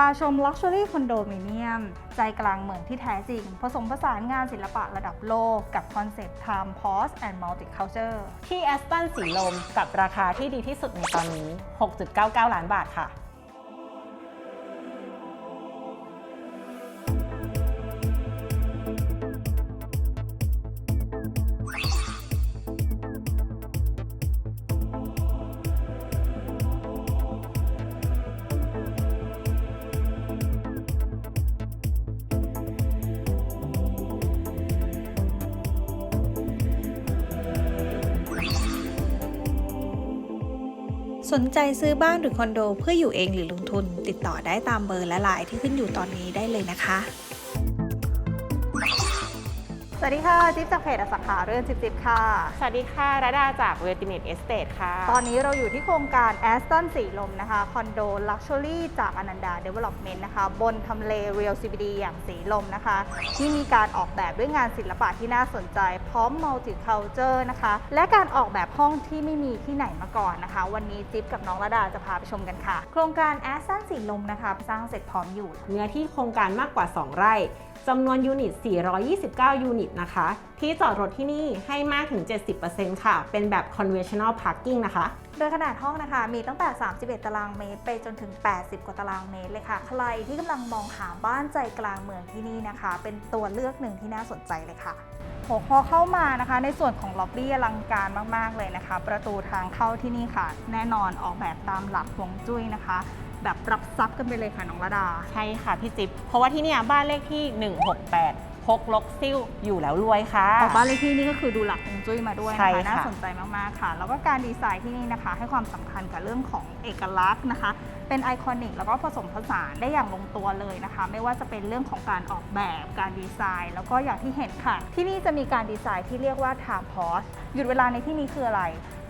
พาชม Luxury Condominium ใจกลางเมืองที่แท้จริง ผสมผสานงานศิลปะระดับโลกกับคอนเซปต์ Time Pause and Multiculture ที่แอสตันสีลมกับราคาที่ดีที่สุดในตอนนี้ 6.99 ล้านบาทค่ะ นใจซื้อบ้านหรือคอนโด เพื่ออยู่เองหรือลงทุน ติดต่อได้ตามเบอร์และไลน์ที่ขึ้นอยู่ตอนนี้ได้เลยนะคะ วัสดีค่ะจิ๊บจากเพจอสังหาเรื่องจิ๊บจิ๊บค่ะ สวัสดีค่ะระดาจากเวติเมตเอสเตทค่ะ ตอนนี้เราอยู่ที่โครงการ Aston สีลมนะคะคอนโด Luxury จากอนันดา Development นะคะ บนทำเล Real CBD อย่างสีลมนะคะ ที่มีการออกแบบด้วยงานศิลปะที่น่าสนใจ พร้อม Multicultural นะคะ และการออกแบบห้องที่ไม่มีที่ไหนมาก่อนนะคะ วันนี้จิ๊บกับน้องระดาจะพาไปชมกันค่ะ โครงการ Aston สีลมนะคะสร้างเสร็จพร้อมอยู่ เนื้อที่โครงการมากกว่า 2 ไร่จำนวนยูนิต 429 ยูนิตนะคะ ที่จอดรถที่นี่ให้มากถึง 70%ค่ะ เป็นแบบ conventional parking นะคะ โดยขนาดห้องนะคะ มีตั้งแต่ 31 ตารางเมตร ไปจนถึง 80 กว่าตารางเมตรเลยค่ะ ใครที่กำลังมองหาบ้านใจกลางเมืองที่นี่นะคะ เป็นตัวเลือกหนึ่งที่น่าสนใจเลยค่ะโหพอเข้ามานะคะ ในส่วนของล็อบบี้อลังการมาก ๆ เลยนะคะ ประตูทางเข้าที่นี่ค่ะ แน่นอนออกแบบตามหลักฮวงจุ้ยนะคะ แบบรับซับกันไปเลยค่ะน้องระดา ใช่ค่ะพี่จิ๊บเพราะว่าที่เนี่ยบ้านเลขที่ 168 พกลกซิ่วอยู่แล้วรวยค่ะ ออกบ้านเลขที่นี่ก็คือดูหลักฮวงจุ้ยมาด้วยใช่นะคะค่ะน่าสนใจมากๆค่ะ แล้วก็การดีไซน์ที่นี่นะคะ ให้ความสำคัญกับเรื่องของเอกลักษณ์นะคะ เป็นไอคอนิกแล้วก็ผสมผสานได้อย่างลงตัวเลยนะคะ ไม่ว่าจะเป็นเรื่องของการออกแบบการดีไซน์ แล้วก็อย่างที่เห็นค่ะ ที่นี่จะมีการดีไซน์ที่เรียกว่า time pause หยุดเวลาในที่นี้คืออะไร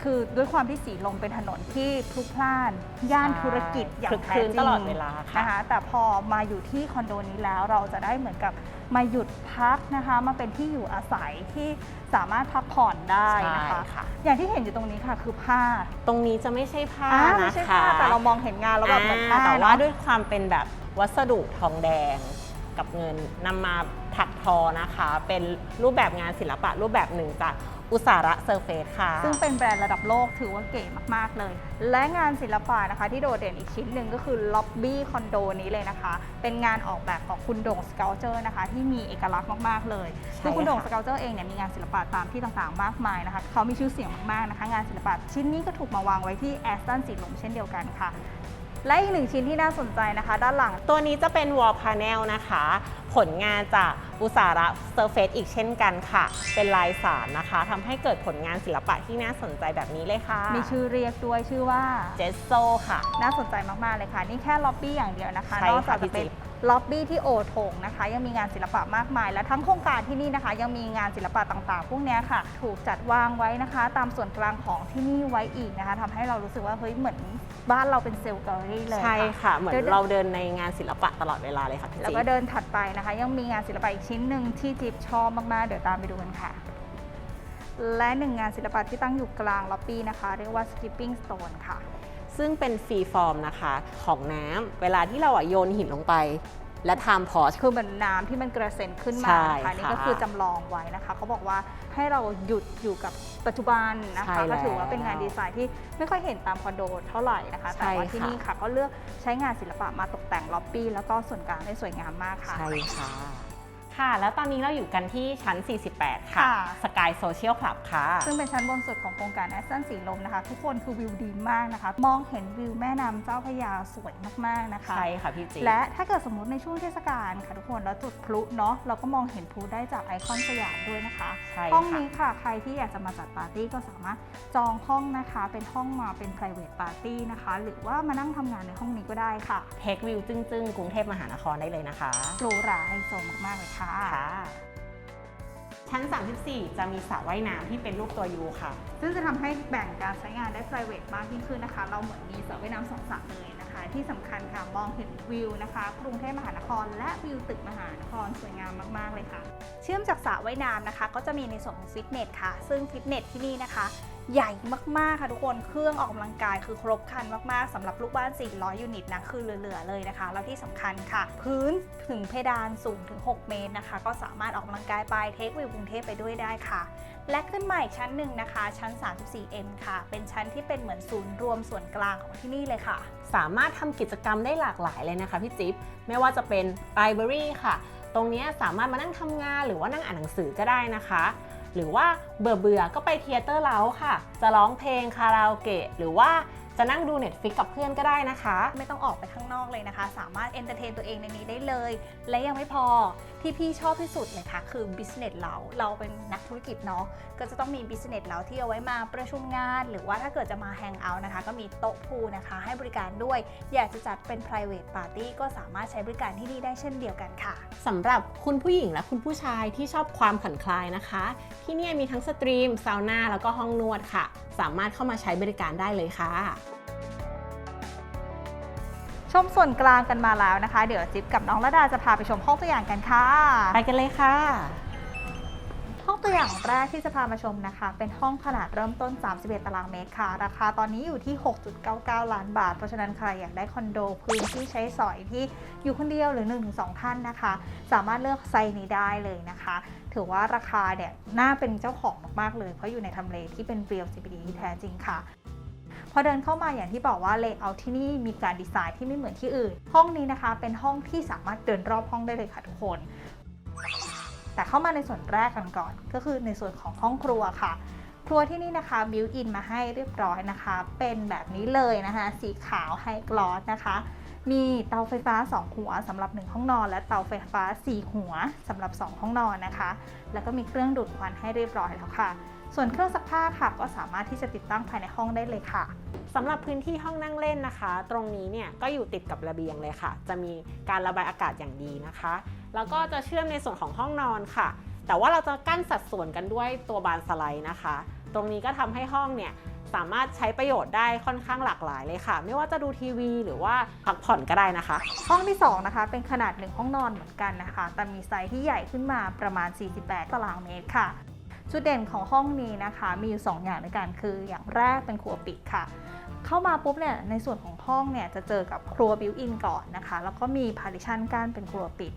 คือด้วยความที่สีลมเป็นถนนที่พลุกพล่าน ย่านธุรกิจอย่างคลึกแท้คลื้นจริงตลอดเวลาค่ะนะคะแต่พอมาอยู่ที่คอนโดนี้แล้วเราจะได้เหมือนกับมาหยุดพักนะคะมาเป็นที่อยู่อาศัยที่สามารถพักผ่อนได้นะคะใช่ค่ะอย่างที่เห็นอยู่ตรงนี้ค่ะคือผ้า ตรงนี้จะไม่ใช่ผ้าอ่านะไม่ใช่คะผ้าแต่เรามองเห็นงานแล้วแบบเหมือนผ้าอ่าแต่ว่าเนอะด้วยความเป็นแบบวัสดุทองแดงกับเงินนำมาถักทอนะคะ เป็นรูปแบบงานศิลปะรูปแบบหนึ่งจาก อุสาระเซอร์เฟสค่ะ ซึ่งเป็นแบรนด์ระดับโลกถือว่าเก๋มากๆเลย และงานศิลปะนะคะ ที่โดดเด่นอีกชิ้นหนึ่งก็คือล็อบบี้คอนโดนี้เลยนะคะ เป็นงานออกแบบของคุณโด่งสเกลเจอร์นะคะ ที่มีเอกลักษณ์มากๆเลยใช่ซึ่งคุณโด่งค่ะสเกลเจอร์เองเนี่ยมีงานศิลปะตามที่ต่างๆ มากมายนะคะเขามีชื่อเสียงมากๆนะคะ งานศิลปะชิ้นนี้ก็ถูกมาวางไว้ที่แอสตันสีลมเช่นเดียวกันค่ะและอีกหนึ่งชิ้นที่น่าสนใจนะคะ ด้านหลัง ตัวนี้จะเป็นวอลพา n เนลนะคะ ผลงานจาก อุสาระเซอร์เฟสอีกเช่นกันค่ะ เป็นลายสารนะคะทำให้เกิดผลงานศิลปะที่น่าสนใจแบบนี้เลยค่ะมีชื่อเรียกด้วยชื่อว่า เจสโซค่ะ น่าสนใจมาก ๆ เลยค่ะ นี่แค่ล็อบบี้อย่างเดียวนะคะใช่นอกจากค่ะพี่จะเป็นจิ๊บ ล็อบบี้ที่โอโถงนะคะ ยังมีงานศิลปะมากมาย และทั้งโครงการที่นี่นะคะ ยังมีงานศิลปะต่างๆ พวกเนี้ยค่ะ ถูกจัดวางไว้นะคะ ตามส่วนกลางของที่นี่ไว้อีกนะคะทำให้เรารู้สึกว่าเฮ้ยเหมือนบ้านเราเป็นเซลล์แกลเลอรี่เลยใช่ค่ะ เหมือนดี๋ยวเราเดินในงานศิลปะตลอดเวลาเลยค่ะพี่แล้วจิ๊ก็บเดินถัดไปนะคะ ยังมีงานศิลปะอีกชิ้นหนึ่งที่จิ๊บชอบมากๆ เดี๋ยวตามไปดูกันค่ะ และหนึ่งงานศิลปะที่ตั้งอยู่กลางล็อบบี้นะคะ เรียกว่า skipping stone ค่ะ ซึ่งเป็นฟรีฟอร์มนะคะของน้ำเวลาที่เราอะโยนหินลงไป และไทม์พอส คือเหมือนน้ำที่มันกระเซ็นขึ้นมาใช่นะคะนี่ก็ค่ะคือจำลองไว้นะคะ เขาบอกว่าให้เราหยุดอยู่กับปัจจุบันนะใช่คะ แล้ว ก็ถือว่าเป็นงานดีไซน์ที่ไม่ค่อยเห็นตามคอนโดเท่าไหร่นะคะ แต่ว่าใช่ที่ค่ะนี่ค่ะก็เลือกใช้งานศิลปะมาตกแต่งล็อบบี้แล้วก็ส่วนกลางได้สวยงามมากค่ะ ใช่ค่ะ ค่ะ แล้วตอนนี้เราอยู่กันที่ชั้น 48 ค่ะ ค่ะ สกายโซเชียลคลับค่ะ ซึ่งเป็นชั้นบนสุดของโครงการแอสตันสีลมนะคะ ทุกคนคือวิวดีมากนะคะ มองเห็นวิวแม่น้ำเจ้าพระยาสวยมากๆนะคะ ใช่ค่ะพี่จีและถ้าเกิดสมมติในช่วงเทศกาลค่ะทุกคนแล้วจุดพลุเนาะเราก็มองเห็นพลุได้จากไอคอนสยามด้วยนะคะ ใช่ห้องค่ะ นี้ค่ะใครที่อยากจะมาจัดปาร์ตี้ก็สามารถจองห้องนะคะ เป็นห้องมาเป็น private party นะคะ หรือว่ามานั่งทำงานในห้องนี้ก็ได้ค่ะเทควิวจึ้งๆ กรุงเทพมหานครได้เลยนะคะ หรูหราไฮโซมากๆเลยค่ะค่ะ ชั้น 34 จะมีสระว่ายน้ำที่เป็นรูปตัวยูค่ะ ซึ่งจะทำให้แบ่งการใช้งานได้ private มากยิ่งขึ้นนะคะ เราเหมือนมีสระว่ายน้ำสองสระเลยนะคะ ที่สำคัญค่ะ มองเห็นวิวนะคะ กรุงเทพมหานคร และวิวตึกมหานครสวยงามมาก ๆ เลยค่ะ เชื่อมจากสระว่ายน้ำนะคะ ก็จะมีในส่วนของฟิตเนสค่ะ ซึ่งฟิตเนสที่นี่นะคะ ใหญ่มากๆค่ะทุกคนเครื่องออกกำลังกายคือครบครันมากๆสำหรับลูกบ้าน 400 ยูนิตนะคือเหลือๆเลยนะคะ แล้วที่สำคัญค่ะ พื้นถึงเพดานสูงถึง 6 เมตรนะคะ ก็สามารถออกกำลังกายไปเทควิวกรุงเทพไปด้วยได้ค่ะ และขึ้นมาอีกชั้นหนึ่งนะคะ ชั้น 34M ค่ะ เป็นชั้นที่เป็นเหมือนศูนย์รวมส่วนกลางของที่นี่เลยค่ะ สามารถทำกิจกรรมได้หลากหลายเลยนะคะพี่จิ๊บไม่ว่าจะเป็น Library ค่ะ ตรงนี้สามารถมานั่งทำงานหรือว่านั่งอ่านหนังสือก็ได้นะคะ หรือว่าเบื่อเบื่อก็ไปเทเตอร์เล้าค่ะ จะร้องเพลงคาราโอเกะหรือว่าจะนั่งดู Netflix กับเพื่อนก็ได้นะคะ ไม่ต้องออกไปข้างนอกเลยนะคะ สามารถเอนเตอร์เทนตัวเองในนี้ได้เลย และยังไม่พอ ที่พี่ชอบที่สุดเลยค่ะคือ business เรา เราเป็นนักธุรกิจเนาะก็จะต้องมี business เราที่เอาไว้มาประชุมงาน หรือว่าถ้าเกิดจะมาแฮงเอาท์นะคะ ก็มีโต๊ะพูนะคะ ให้บริการด้วย อยากจะจัดเป็น private party ก็สามารถใช้บริการที่นี่ได้เช่นเดียวกันค่ะสำหรับคุณผู้หญิงและคุณผู้ชายที่ชอบความผ่อนคลายนะคะ ที่นี่มีทั้งสตรีมซาวน่าแล้วก็ห้องนวดค่ะ สามารถเข้ามาใช้บริการได้เลยค่ะ มส่วนกลางกันมาแล้วนะคะ เดี๋ยวจิ๊บกับน้องระดาจะพาไปชมห้องตัวอย่างกันค่ะ ไปกันเลยค่ะ ห้องตัวอย่างแรกที่จะพามาชมนะคะ เป็นห้องขนาดเริ่มต้น 31 ตารางเมตรค่ะ ราคาตอนนี้อยู่ที่ 6.99 ล้านบาท เพราะฉะนั้นใครอยากได้คอนโดพื้นที่ใช้สอยที่อยู่คนเดียวหรือ 1-2 ท่านนะคะ สามารถเลือกไซส์นี้ได้เลยนะคะถือว่าราคาเนี่ยน่าเป็นเจ้าของมากๆเลย เพราะอยู่ในทำเลที่เป็นเรียล CBD ที่แท้จริงค่ะพ อเดินเข้ามาอย่างที่บอกว่าเลเยอร์ที่นี่มีการดีไซน์ที่ไม่เหมือนที่อื่น ห้องนี้นะคะเป็นห้องที่สามารถเดินรอบห้องได้เลยค่ะทุกคน แต่เข้ามาในส่วนแรกกันก่อน ก็คือในส่วนของห้องครัวค่ะ ครัวที่นี่นะคะบิวอินมาให้เรียบร้อยนะคะ เป็นแบบนี้เลยนะคะ สีขาวไฮกลอสนะคะมีเตาไฟฟ้า 2 หัวสำหรับ 1 ห้องนอน และเตาไฟฟ้า 4 หัวสำหรับ 2 ห้องนอนนะคะ แล้วก็มีเครื่องดูดควันให้เรียบร้อยแล้วค่ะ ส่วนเครื่องซักผ้าค่ะ ก็สามารถที่จะติดตั้งภายในห้องได้เลยค่ะสำหรับพื้นที่ห้องนั่งเล่นนะคะ ตรงนี้เนี่ยก็อยู่ติดกับระเบียงเลยค่ะ จะมีการระบายอากาศอย่างดีนะคะ แล้วก็จะเชื่อมในส่วนของห้องนอนค่ะ แต่ว่าเราจะกั้นสัดส่วนกันด้วยตัวบานสไลด์นะคะ ตรงนี้ก็ทำให้ห้องเนี่ยสามารถใช้ประโยชน์ได้ค่อนข้างหลากหลายเลยค่ะ ไม่ว่าจะดูทีวีหรือว่าพักผ่อนก็ได้นะคะ ห้องที่ 2 นะคะ เป็นขนาด1ห้องนอนเหมือนกันนะคะ แต่มีไซส์ที่ใหญ่ขึ้นมาประมาณ 48 ตารางเมตรค่ะ จุดเด่นของห้องนี้นะคะมีอยู่ 2 อย่างด้วยกันคืออย่างแรกเป็นครัวปิดค่ะ เข้ามาปุ๊บเนี่ยในส่วนของห้องเนี่ยจะเจอกับครัวบิวอินก่อนนะคะ แล้วก็มีพาริชันกั้นเป็นครัวปิด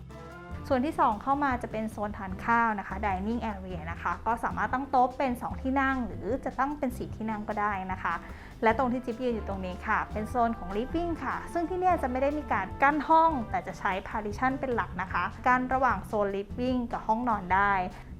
ส่วนที่ 2 เข้ามาจะเป็นโซนทานข้าวนะคะ dining area นะคะ ก็สามารถตั้งโต๊ะเป็น 2 ที่นั่ง หรือจะตั้งเป็น 4 ที่นั่งก็ได้นะคะ และตรงที่จิ๊บยืนอยู่ตรงนี้ค่ะ เป็นโซนของ living ค่ะ ซึ่งที่นี่จะไม่ได้มีการกั้นห้อง แต่จะใช้ partition เป็นหลักนะคะ กั้นระหว่างโซน living กับห้องนอนได้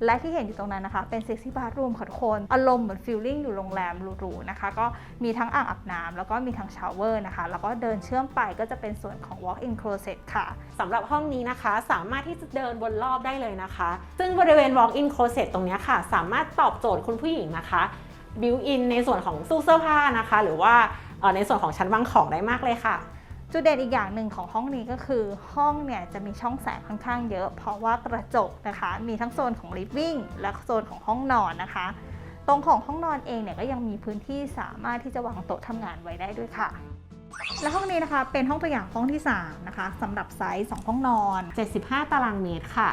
และที่เห็นอยู่ตรงนั้นนะคะ เป็น sexy bathroom ค่ะทุกคน อารมณ์เหมือน feeling อยู่โรงแรมหรูๆนะคะ ก็มีทั้งอ่างอาบน้ำแล้วก็มีทั้งชาวเวอร์นะคะ แล้วก็เดินเชื่อมไปก็จะเป็นส่วนของ walk-in closet ค่ะสำหรับห้องนี้นะคะสามารถที่จะเดินบนรอบได้เลยนะคะ ซึ่งบริเวณ walk-in closet ตรงนี้ค่ะ สามารถตอบโจทย์คุณผู้หญิงนะคะ built in ในส่วนของตู้เสื้อผ้านะคะ หรือว่าในส่วนของชั้นวางของได้มากเลยค่ะ จุดเด่นอีกอย่างหนึ่งของห้องนี้ก็คือห้องเนี่ยจะมีช่องแสงค่อนข้างเยอะ เพราะว่ากระจกนะคะ มีทั้งโซนของ living และโซนของห้องนอนนะคะ ตรงของห้องนอนเองเนี่ยก็ยังมีพื้นที่สามารถที่จะวางโต๊ะทำงานไว้ได้ด้วยค่ะ และห้องนี้นะคะเป็นห้องตัวอย่างห้องที่ 3 นะคะสำหรับไซส์2ห้องนอน 75 ตารางเมตรค่ะ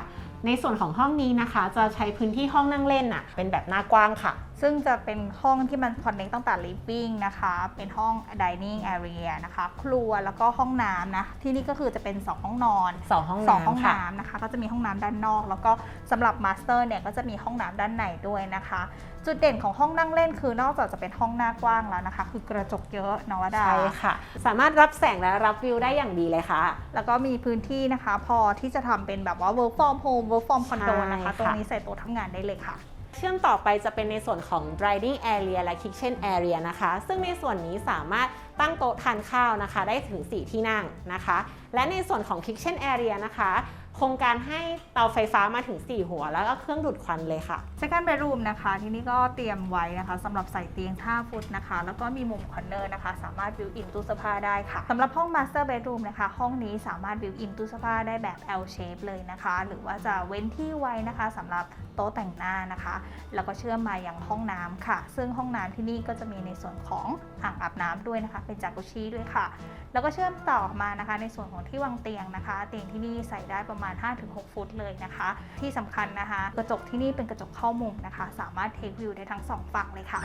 ในส่วนของห้องนี้นะคะ จะใช้พื้นที่ห้องนั่งเล่นน่ะเป็นแบบหน้ากว้างค่ะ ซึ่งจะเป็นห้องที่มันคอนเนคตั้งแต่ living นะคะ เป็นห้อง dining area นะคะ ครัวแล้วก็ห้องน้ำนะ ที่นี่ก็คือจะเป็น 2 ห้องนอนสองห้องสองห้องน้ำค่ะ น้ำนะคะ ก็จะมีห้องน้ำด้านนอก แล้วก็สำหรับมาสเตอร์เนี่ยก็จะมีห้องน้ำด้านในด้วยนะคะ จุดเด่นของห้องนั่งเล่นคือนอกจากจะเป็นห้องหน้ากว้างแล้วนะคะ คือกระจกเยอะนวดาใช่ค่ะ สามารถรับแสงและรับวิวได้อย่างดีเลยค่ะ แล้วก็มีพื้นที่นะคะ พอที่จะทำเป็นแบบว่า work from home work from condo ใช่นะคะค่ะตรงนี้ใส่โต๊ะทำงานได้เลยค่ะเชื่อมต่อไปจะเป็นในส่วนของ dining area และ kitchen area นะคะ ซึ่งในส่วนนี้สามารถตั้งโต๊ะทานข้าวนะคะ ได้ถึง 4 ที่นั่งนะคะ และในส่วนของ kitchen area นะคะ โครงการให้เตาไฟฟ้ามาถึง 4 หัว แล้วก็เครื่องดูดควันเลยค่ะ second bedroom นะคะ ที่นี่ก็เตรียมไว้นะคะสำหรับใส่เตียง 5 ฟุตนะคะ แล้วก็มีมุมคอนเนอร์นะคะ สามารถ built in ตู้เสื้อผ้าได้ค่ะสำหรับห้อง master bedroom นะคะ ห้องนี้สามารถ built in ตู้เสื้อผ้าได้แบบ L shape เลยนะคะ หรือว่าจะเว้นที่ไว้นะคะสำหรับ โต๊ะแต่งหน้านะคะ แล้วก็เชื่อมมาอย่างห้องน้ำค่ะ ซึ่งห้องน้ำที่นี่ก็จะมีในส่วนของอ่างอาบน้ำด้วยนะคะ เป็นจากุชีด้วยค่ะ แล้วก็เชื่อมต่อมานะคะ ในส่วนของที่วางเตียงนะคะ เตียงที่นี่ใส่ได้ประมาณ 5-6 ฟุตเลยนะคะ ที่สำคัญนะคะ กระจกที่นี่เป็นกระจกเข้ามุมนะคะ สามารถเทควิวได้ทั้งสองฝั่งเลยค่ะ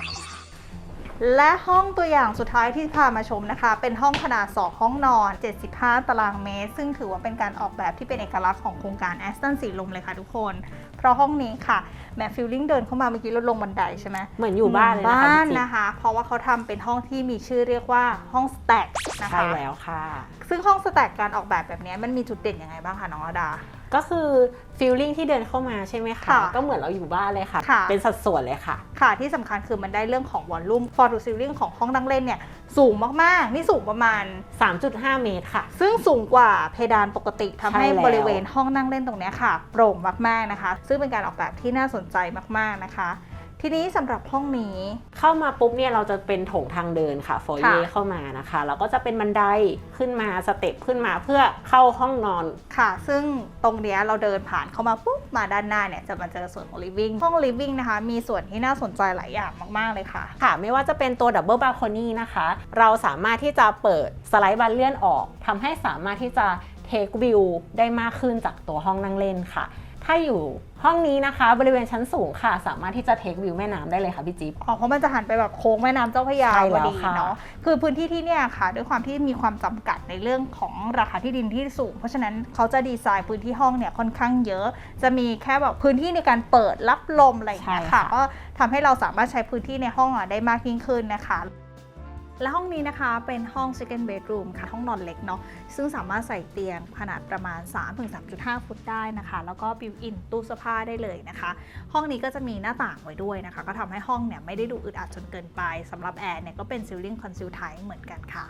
และห้องตัวอย่างสุดท้ายที่พามาชมนะคะ เป็นห้องขนาด 2 ห้องนอน 75 ตารางเมตร ซึ่งถือว่าเป็นการออกแบบที่เป็นเอกลักษณ์ของโครงการแอสตันสีลมเลยค่ะทุกคน เพราะห้องนี้ค่ะแหมฟิลลิ่งเดินเข้ามาเมื่อกี้เราลงบันไดใช่ไหมเหมือนอยู่บ้านเลยนะคะบ้านพี่จิ๊บนะคะ เพราะว่าเขาทำเป็นห้องที่มีชื่อเรียกว่าห้องสแต็กนะคะใช่แล้วค่ะ ซึ่งห้องสแต็กการออกแบบแบบนี้มันมีจุดเด่นยังไงบ้างคะน้องอดา ก็คือฟีลลิ่งที่เดินเข้ามาใช่ไหมคะ ค่ะก็เหมือนเราอยู่บ้านเลยค่ะ ค่ะ เป็นสัดส่วนเลยค่ะ ค่ะที่สำคัญคือมันได้เรื่องของวอลลุ่มฟอร์ดูซิลลิ่งของห้องนั่งเล่นเนี่ยสูงมากๆ นี่สูงประมาณ 3.5 เมตรค่ะ ซึ่งสูงกว่าเพดานปกติทำให้ใช่แล้ว บริเวณห้องนั่งเล่นตรงเนี้ยค่ะ โปร่งมากๆนะคะ ซึ่งเป็นการออกแบบที่น่าสนใจมากๆนะคะ ทีนี้สำหรับห้องนี้เข้ามาปุ๊บเนี่ยเราจะเป็นโถงทางเดินค่ะโฟเย่ค่ะเข้ามานะคะแล้วก็จะเป็นบันไดขึ้นมาสเต็ปขึ้นมาเพื่อเข้าห้องนอนค่ะ ซึ่งตรงเนี้ยเราเดินผ่านเข้ามาปุ๊บมาด้านหน้าเนี่ยจะมาเจอส่วนของ living ห้อง living นะคะมีส่วนที่น่าสนใจหลายอย่างมาก ๆ เลยค่ะ ค่ะ ไม่ว่าจะเป็นตัวดับเบิลบา l ค o นี่นะคะ เราสามารถที่จะเปิดสไลด์บานเลื่อนออกทำให้สามารถที่จะเทควิวได้มากขึ้นจากตัวห้องนั่งเล่นค่ะ ถ้าอยู่ห้องนี้นะคะ บริเวณชั้นสูงค่ะ สามารถที่จะเทควิวแม่น้ำได้เลยค่ะพี่จิ๊บ อ๋อเพราะมันจะหันไปแบบโค้งแม่น้ำเจ้าพระยาใช่พแล้อวดีค่ะ เนาะคือพื้นที่ที่เนี่ยค่ะ ด้วยความที่มีความจำกัดในเรื่องของราคาที่ดินที่สูง เพราะฉะนั้นเขาจะดีไซน์พื้นที่ห้องเนี่ยค่อนข้างเยอะ จะมีแค่แบบพื้นที่ในการเปิดรับลมอะไรอย่างเงี้ยใช่ค่ะ ค่ะก็ทำให้เราสามารถใช้พื้นที่ในห้องอะได้มากยิ่งขึ้นนะคะ และห้องนี้นะคะเป็นห้อง second bedroom ค่ะ ห้องนอนเล็กเนาะซึ่งสามารถใส่เตียงขนาดประมาณ 3-3.5 ฟุตได้นะคะ แล้วก็ built in ตู้เสื้อผ้าได้เลยนะคะ ห้องนี้ก็จะมีหน้าต่างไว้ด้วยนะคะ ก็ทำให้ห้องเนี่ยไม่ได้ดูอึดอัดจนเกินไปสำหรับแอร์เนี่ยก็เป็น ceiling console type เหมือนกันค่ะ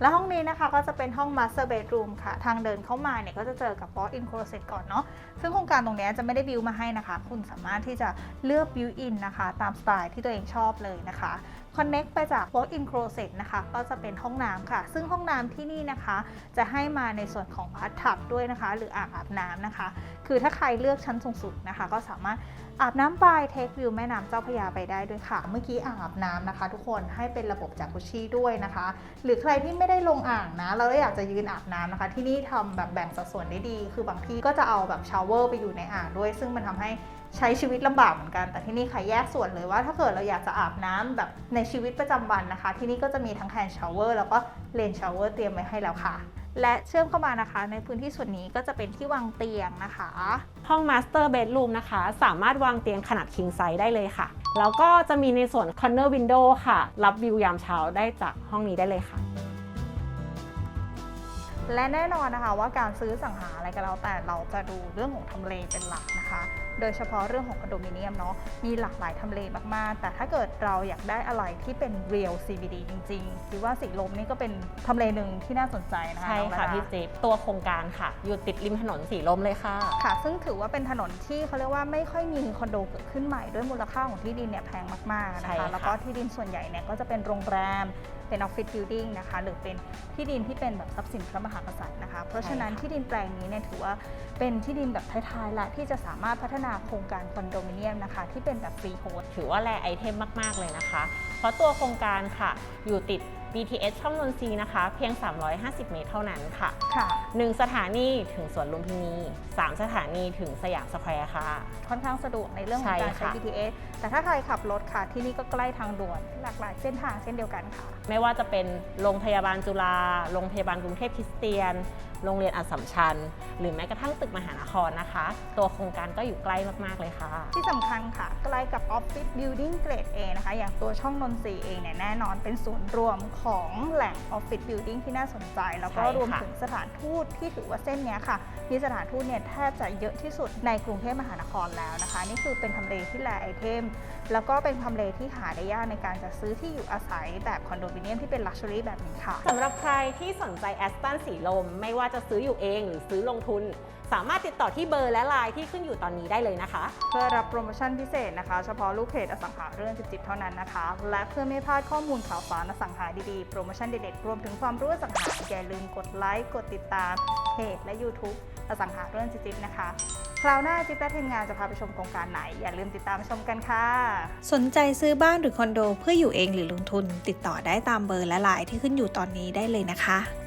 และห้องนี้นะคะก็จะเป็นห้อง master bedroom ค่ะ ทางเดินเข้ามาเนี่ยก็จะเจอกับ walk-in closet ก่อนเนาะซึ่งโครงการตรงนี้จะไม่ได้บิวมาให้นะคะ คุณสามารถที่จะเลือก built in นะคะ ตามสไตล์ที่ตัวเองชอบเลยนะคะ connect ไปจาก walk-in closet นะคะ ก็จะเป็นห้องน้ำค่ะ ซึ่งห้องน้ำที่นี่นะคะ จะให้มาในส่วนของพัดถับด้วยนะคะ หรืออ่างอาบน้ำนะคะ คือถ้าใครเลือกชั้นสูงสุดนะคะ ก็สามารถอาบน้ำไปเทควิวแม่น้ำเจ้าพระยาไปได้ด้วยค่ะ เมื่อกี้อ่างอาบน้ำนะคะ ทุกคนให้เป็นระบบจากุชชี่ด้วยนะคะ หรือใครที่ไม่ได้ลงอ่างนะ เราอยากจะยืนอาบน้ำนะคะ ที่นี่ทำแบบแบ่งสัดส่วนได้ดี คือบางที่ก็จะเอาแบบชาวเวอร์ไปอยู่ในอ่างด้วย ซึ่งมันทำให้ ใช้ชีวิตลำบากเหมือนกัน แต่ที่นี่ค่ะแยกส่วนเลยว่า ถ้าเกิดเราอยากจะอาบน้ำแบบในชีวิตประจำวันนะคะ ที่นี่ก็จะมีทั้งแฮนด์ชาวเวอร์แล้วก็เลนชาวเวอร์เตรียมไว้ให้แล้วค่ะ และเชื่อมเข้ามานะคะ ในพื้นที่ส่วนนี้ก็จะเป็นที่วางเตียงนะคะ ห้อง Master Bedroom นะคะ สามารถวางเตียงขนาด King Size ได้เลยค่ะ แล้วก็จะมีในส่วน Corner Window ค่ะ รับวิวยามเช้าได้จากห้องนี้ได้เลยค่ะ และแน่นอนนะคะว่าการซื้อสังหาอะไรก็แล้วแต่เราจะดูเรื่องของทำเลเป็นหลักนะคะ โดยเฉพาะเรื่องของคอนโดมิเนียมเนาะมีหลากหลายทำเลมากๆ แต่ถ้าเกิดเราอยากได้อะไรที่เป็น real CBD จริงๆคิดว่าสีลมนี่ก็เป็นทำเลหนึ่งที่น่าสนใจนะคะใช่น้องค่ะดาพี่จิ๊บตัวโครงการค่ะ อยู่ติดริมถนนสีลมเลยค่ะค่ะ ซึ่งถือว่าเป็นถนนที่เขาเรียกว่าไม่ค่อยมีคอนโดเกิดขึ้นใหม่ด้วยมูลค่าของที่ดินเนี่ยแพงมากๆใช่นะคะค่ะแล้วก็ที่ดินส่วนใหญ่เนี่ยก็จะเป็นโรงแรม เป็นออฟฟิศบิลดิ่งนะคะหรือเป็นที่ดินที่เป็นแบบทรัพย์สินพระมหากษัตริย์นะคะ เพราะฉะนั้นที่ดินแปลงนี้เนี่ยถือว่าเป็นที่ดินแบบท้ายๆและที่จะสามารถพัฒนาโครงการคอนโดมิเนียมนะคะที่เป็นแบบฟรีโฮสถือว่าแลไอเทมมาก ๆ เลยนะคะ เพราะตัวโครงการค่ะอยู่ติด BTS ช่องนนทรีย์นะคะ เพียง 350 เมตรเท่านั้นค่ะ ค่ะ 1 สถานีถึงสวนลุมพินี 3 สถานีถึงสยามสแควร์ค่ะ ค่อนข้างสะดวกในเรื่องของการใช่ใช้ค่ะ BTS แต่ถ้าใครขับรถค่ะ ที่นี่ก็ใกล้ทางด่วนหลากหลายเส้นทางเช่นเดียวกันค่ะ ไม่ว่าจะเป็นโรงพยาบาลจุฬาโรงพยาบาลกรุงเทพคริสเตียน โรงเรียนอัสสัมชัญ หรือแม้กระทั่งตึกมหานครนะคะ ตัวโครงการก็อยู่ใกล้มาก ๆ เลยค่ะ ที่สำคัญค่ะ ใกล้กับออฟฟิศบิลดิ่งเกรด A นะคะ อย่างตัวช่องนนทรีย์เองเนี่ยแน่นอนเป็นศูนย์รวมของแหล่งออฟฟิศบิลดิ่งที่น่าสนใจ แล้วก็ใช่ค่ะ รวมถึงสถานทูตที่ถือว่าเส้นเนี้ยค่ะ มีสถานทูตเนี่ยแทบจะเยอะที่สุดในกรุงเทพมหานครแล้วนะคะ นี่คือเป็นทำเลที่แลไอเทม แล้วก็เป็นทำเลที่หาได้ยากในการจะซื้อที่อยู่อาศัยแบบคอนโดมิเนียมที่เป็นลักชัวรี่แบบนี้ค่ะ สำหรับใครที่สนใจแอสตันสีลม ไม่ว่าจะซื้ออยู่เองหรือซื้อลงทุน สามารถติดต่อที่เบอร์และไลน์ที่ขึ้นอยู่ตอนนี้ได้เลยนะคะ เพื่อรับโปรโมชั่นพิเศษนะคะ เฉพาะลูกเพจอสังหาเรื่องจิบๆเท่านั้นนะคะ และเพื่อไม่พลาดข้อมูลข่าวสารอสังหาดีๆ โปรโมชั่นเด็ดๆรวมถึงความรู้อสังหาอย่าลืมกดไลค์กดติดตามเพจและ YouTube อสังหาเรื่องจิบๆนะคะคราวหน้าจิ๊บและทีมงานจะพาไปชมโครงการไหน อย่าลืมติดตามชมกันค่ะ สนใจซื้อบ้านหรือคอนโดเพื่ออยู่เองหรือลงทุน ติดต่อได้ตามเบอร์และไลน์ที่ขึ้นอยู่ตอนนี้ได้เลยนะคะ